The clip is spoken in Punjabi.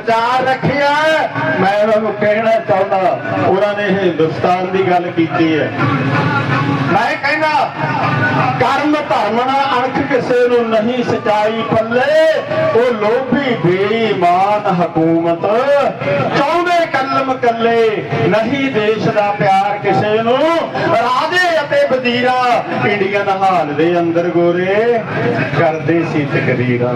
ਬਚਾ ਰੱਖਿਆ। ਮੈਂ ਉਹਨਾਂ ਨੂੰ ਕਹਿਣਾ ਚਾਹੁੰਦਾ, ਉਹਨਾਂ ਨੇ ਹਿੰਦੁਸਤਾਨ ਦੀ ਗੱਲ ਕੀਤੀ ਹੈ। ਮੈਂ ਕਹਿੰਦਾ, ਕਰਮ ਧਰਮ ਅਣਖ ਕਿਸੇ ਨੂੰ ਨਹੀਂ ਸਚਾਈ ਪੱਲੇ ਉਹ ਲੋਭੀ ਬੇਈਮਾਨ ਹਕੂਮਤ। ਚਾਹੁੰਦੇ ਕਲਮ ਕੱਲੇ, ਨਹੀਂ ਦੇਸ਼ ਦਾ ਪਿਆਰ ਕਿਸੇ ਨੂੰ। ਰਾਜੇ ਅਤੇ ਵਜ਼ੀਰਾ ਇੰਡੀਅਨ ਹਾਲ ਦੇ ਅੰਦਰ ਗੋਰੇ, ਕਰਦੇ ਸੀ ਤਕਰੀਰਾਂ